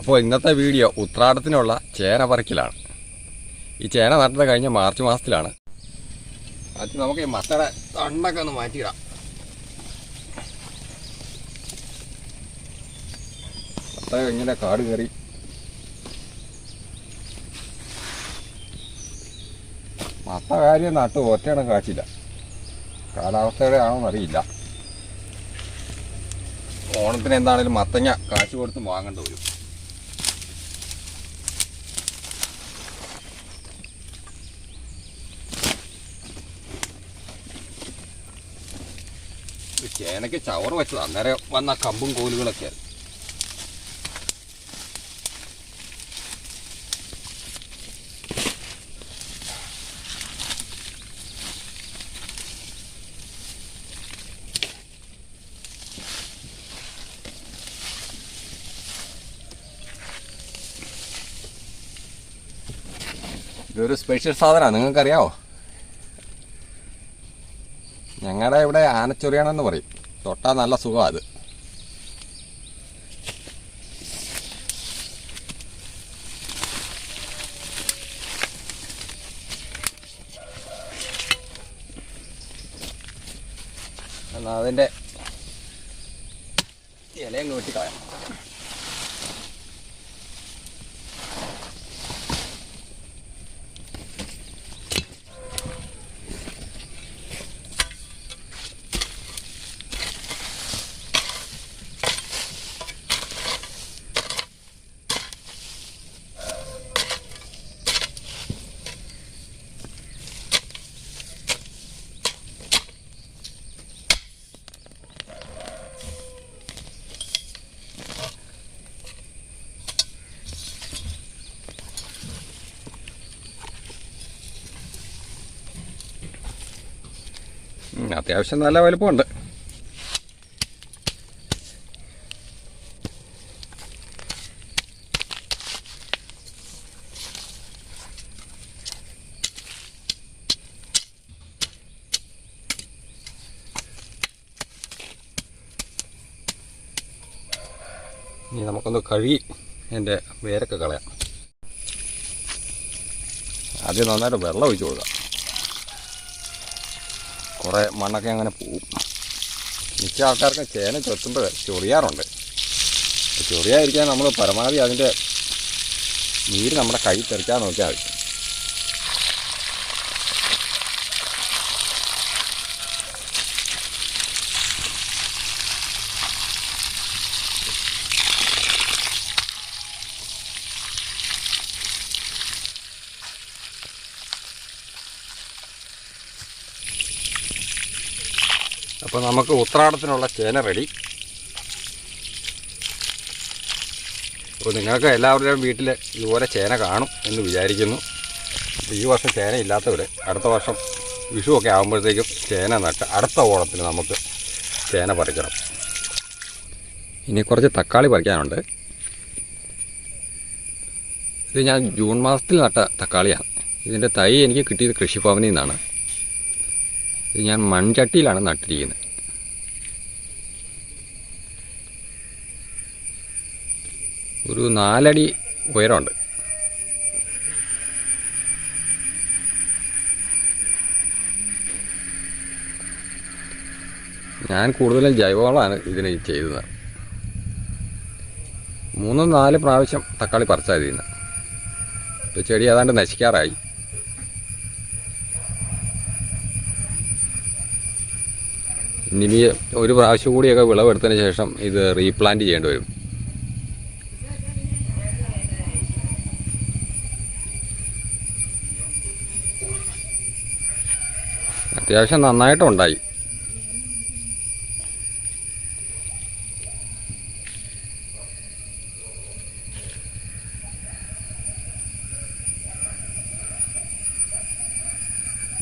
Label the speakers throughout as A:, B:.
A: അപ്പോൾ ഇന്നത്തെ വീഡിയോ ഉത്രാടത്തിനുള്ള ചേന പറിക്കലാണ് ഈ ചേന നട്ടത് കഴിഞ്ഞ മാർച്ച് മാസത്തിലാണ്. അത് നമുക്ക് ഈ മത്തയുടെ തണ്ടൊക്കെ ഒന്ന് മാറ്റിയിടാം. മത്ത ഇങ്ങനെ കാട് കയറി. മത്ത കാര്യം നട്ട് ഒറ്റയാണ് കാച്ചില്ല. കാലാവസ്ഥയുടെ ആണോ അറിയില്ല ഓണത്തിന് എന്താണേലും മത്തങ്ങ കാശ് കൊടുത്ത് വാങ്ങേണ്ടി വരും ഈ ചേനയ്ക്ക് ചവറ് വെച്ചത്. അന്നേരം വന്ന കമ്പും കോലുകളൊക്കെ ഇതൊരു സ്പെഷ്യൽ സാധനമാണ് നിങ്ങൾക്കറിയാവോ? ഞങ്ങളുടെ ഇവിടെ ആനച്ചൊറിയാണെന്ന് പറയും. തൊട്ടാൽ നല്ല സുഖമാണ് അത്. എന്നാ അതിന്റെ ഇലയും വെട്ടിക്കളയാം അത്യാവശ്യം നല്ല വലുപ്പമുണ്ട്. ഇനി നമുക്കൊന്ന് കഴുകി എന്റെ വേരൊക്കെ കളയാം. ആദ്യം നന്നായിട്ട് വെള്ളം ഒഴിച്ചു കൊടുക്കാം. കുറേ മണ്ണൊക്കെ അങ്ങനെ പോവും. മിക്ക ആൾക്കാർക്ക് ചേന ചെത്തുമ്പോൾ ചൊറിയാറുണ്ട്. ചൊറിയായിരിക്കാൻ നമ്മൾ പരമാവധി അതിന്റെ നീര് നമ്മുടെ കൈ തെറിക്കാൻ നോക്കിയാൽ മതി. അപ്പോൾ നമുക്ക് ഉത്രാടത്തിനുള്ള ചേന റെഡി. അപ്പോൾ നിങ്ങൾക്ക് എല്ലാവരുടെയും വീട്ടിൽ ഇതുപോലെ ചേന കാണും എന്ന് വിചാരിക്കുന്നു. ഈ വർഷം ചേന ഇല്ലാത്തവർ അടുത്ത വർഷം വിഷുവൊക്കെ ആകുമ്പോഴത്തേക്കും ചേന നട്ട് അടുത്ത ഓണത്തിന് നമുക്ക് ചേന പറിക്കണം. ഇനി കുറച്ച് തക്കാളി പറിക്കാനുണ്ട്. ഇത് ഞാൻ ജൂൺ മാസത്തിൽ നട്ട തക്കാളിയാണ്. ഇതിന്റെ തൈ എനിക്ക് കിട്ടിയത് കൃഷിഭവനിൽ നിന്നാണ്. ഇത് ഞാൻ മൺചട്ടിയിലാണ് നട്ടിരിക്കുന്നത്. ഒരു നാലടി ഉയരമുണ്ട്. ഞാൻ കൂടുതലും ജൈവവളമാണ് ഇതിന് ചെയ്തത്. മൂന്നും നാല് പ്രാവശ്യം തക്കാളി പറിച്ചാൽ ഇതിന് ചെടി ഏതാണ്ട് നശിക്കാറായി. ഇനി ഒരു പ്രാവശ്യം കൂടിയൊക്കെ വിളവെടുത്തതിന് ശേഷം ഇത് റീപ്ലാന്റ് ചെയ്യേണ്ടി വരും. അത്യാവശ്യം നന്നായിട്ടുണ്ടായി.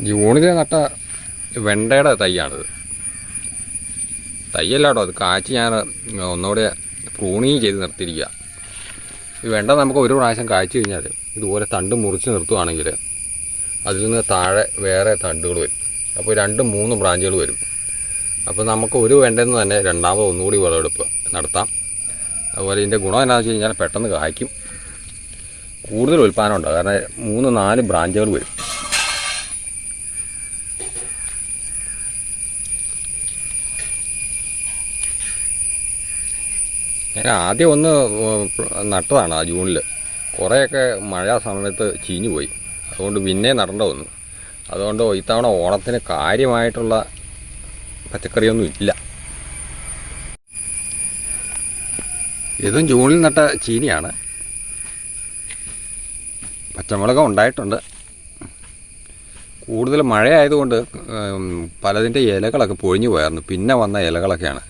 A: ജൂണിൽ നട്ട വെണ്ടയുടെ തൈയാണിത്. തയ്യല്ലാട്ടോ അത് കാച്ചി ഞാൻ ഒന്നുകൂടെ പ്രൂണിങ് ചെയ്ത് നിർത്തിയിരിക്കുക. ഈ വെണ്ട നമുക്ക് ഒരു പ്രാവശ്യം കാച്ചു കഴിഞ്ഞാൽ ഇതുപോലെ തണ്ട് മുറിച്ച് നിർത്തുവാണെങ്കിൽ അതിൽ നിന്ന് താഴെ വേറെ തണ്ടുകൾ വരും. അപ്പോൾ രണ്ട് മൂന്ന് ബ്രാഞ്ചുകൾ വരും. അപ്പോൾ നമുക്ക് ഒരു വേണ്ടെന്ന് തന്നെ രണ്ടാമത് ഒന്നുകൂടി വിളവെടുപ്പ് നടത്താം. അതുപോലെ ഇതിന്റെ ഗുണം എന്താണെന്ന് വെച്ച് കഴിഞ്ഞാൽ പെട്ടെന്ന് കായ്ക്കും. കൂടുതൽ ഉൽപ്പാദനം ഉണ്ട് കാരണം മൂന്ന് നാല് ബ്രാഞ്ചുകൾ വരും. ഞാൻ ആദ്യം ഒന്ന് നട്ടതാണ് ആ ജൂണിൽ കുറേയൊക്കെ മഴ സമയത്ത് ചീഞ്ഞു പോയി അതുകൊണ്ട് പിന്നെ നടണ്ട വന്നു അതുകൊണ്ട് ഇത്തവണ ഓണത്തിന് കാര്യമായിട്ടുള്ള പച്ചക്കറിയൊന്നും ഇല്ല. ഇതും ജൂണിൽ നട്ട ചീനിയാണ്. പച്ചമുളകം ഉണ്ടായിട്ടുണ്ട്. കൂടുതൽ മഴയായതുകൊണ്ട് പലതിന്റെ ഇലകളൊക്കെ പൊഴിഞ്ഞു പോയായിരുന്നു. പിന്നെ വന്ന ഇലകളൊക്കെയാണ്.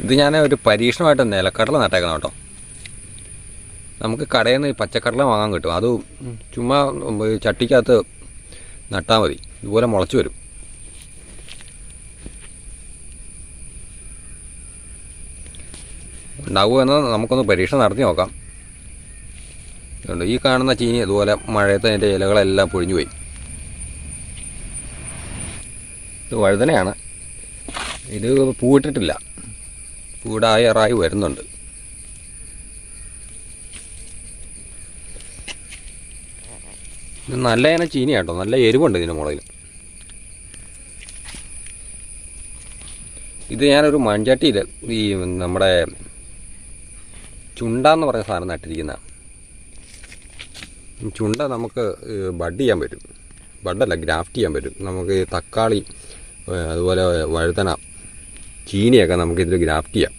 A: ഇത് ഞാൻ ഒരു പരീക്ഷണമായിട്ട് നിലക്കടല നട്ടേക്കണം കേട്ടോ. നമുക്ക് കടയിൽ നിന്ന് പച്ചക്കടല വാങ്ങാൻ കിട്ടും. അത് ചുമ്മാ ചട്ടിക്കകത്ത് നട്ടാൽ മതി. ഇതുപോലെ മുളച്ച് വരും. ഉണ്ടാവുമെന്ന് നമുക്കൊന്ന് പരീക്ഷ നടത്തി നോക്കാം. അതുകൊണ്ട് ഈ കാണുന്ന ചീനി അതുപോലെ മഴയത്ത് അതിന്റെ ഇലകളെല്ലാം പൊഴിഞ്ഞു പോയി. ഇത് വഴുതനയാണ്. ഇത് പൂവിട്ടിട്ടില്ല. പൂടായറായി വരുന്നുണ്ട്. നല്ല ഇനം ചീനി കേട്ടോ. നല്ല എരിവുണ്ട് ഇതിന്റെ മുളയിൽ ഇത് ഞാനൊരു മൺചട്ടിയിൽ ഈ നമ്മുടെ ചുണ്ടെന്ന് പറഞ്ഞ സാധനം നട്ടിരിക്കുന്ന. ചുണ്ട നമുക്ക് ബഡ് ചെയ്യാൻ പറ്റും. ബഡല്ല ഗ്രാഫ്റ്റ് ചെയ്യാൻ പറ്റും. നമുക്ക് തക്കാളി അതുപോലെ വഴുതന ചീനിയൊക്കെ നമുക്ക് ഇതിൽ ഗ്രാഫ്റ്റ് ചെയ്യാം.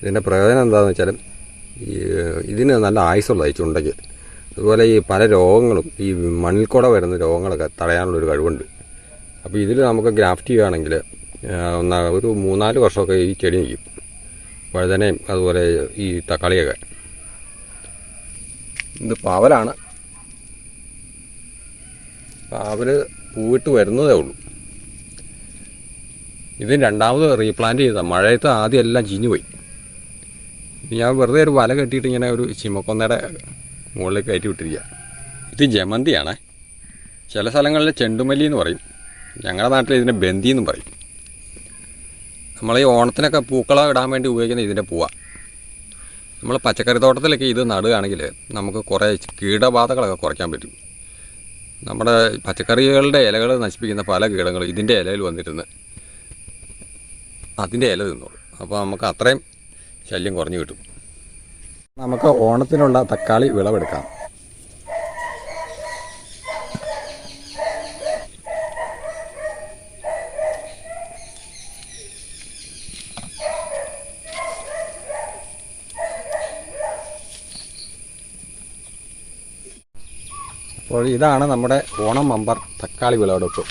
A: ഇതിന്റെ പ്രയോജനം എന്താണെന്ന് വെച്ചാൽ ഇതിന് നല്ല ആയുസുള്ള ഈ ചുണ്ടയ്ക്ക്. അതുപോലെ ഈ പല രോഗങ്ങളും ഈ മണ്ണിൽ കൂടെ വരുന്ന രോഗങ്ങളൊക്കെ തടയാനുള്ളൊരു കഴിവുണ്ട്. അപ്പോൾ ഇതിൽ നമുക്ക് ഗ്രാഫ്റ്റ് ചെയ്യുകയാണെങ്കിൽ ഒരു മൂന്നാൽ വർഷമൊക്കെ ഈ ചെടി നിൽക്കും വഴുതനയും അതുപോലെ ഈ തക്കാളിയൊക്കെ. ഇത് പാവലാണ്. പാവൽ പൂവിട്ട് വരുന്നതേ ഉള്ളൂ. ഇത് രണ്ടാമത് റീപ്ലാന്റ് ചെയ്ത മഴയത്ത് ആദ്യം എല്ലാം ചീഞ്ഞു പോയി. ഞാൻ വെറുതെ ഒരു വല കെട്ടിയിട്ട് ഇങ്ങനെ ഒരു ചിമക്കൊന്നയുടെ മുകളിലേക്ക് കയറ്റി വിട്ടിരിക്കുക ഇത് ജമന്തിയാണ്. ചില സ്ഥലങ്ങളിൽ ചെണ്ടുമല്ലി എന്ന് പറയും. ഞങ്ങളുടെ നാട്ടിൽ ഇതിനെ ബന്തി എന്നും പറയും. നമ്മൾ ഈ ഓണത്തിനൊക്കെ പൂക്കള ഇടാൻ വേണ്ടി ഉപയോഗിക്കുന്ന ഇതിന്റെ പൂവ. നമ്മൾ പച്ചക്കറി തോട്ടത്തിലൊക്കെ ഇത് നടുകയാണെങ്കിൽ നമുക്ക് കുറേ കീടബാധകളൊക്കെ കുറയ്ക്കാൻ പറ്റും. നമ്മുടെ പച്ചക്കറികളുടെ ഇലകൾ നശിപ്പിക്കുന്ന പല കീടങ്ങളും ഇതിന്റെ ഇലയിൽ വന്നിരുന്ന് അതിന്റെ ഇല തിന്നോളും. അപ്പോൾ നമുക്ക് അത്രയും ശല്യം കുറഞ്ഞു കിട്ടും. നമുക്ക് ഓണത്തിനുള്ള തക്കാളി വിളവെടുക്കാം. അപ്പോൾ ഇതാണ് നമ്മുടെ ഓണം മമ്പർ തക്കാളി വിളവെടുപ്പ്.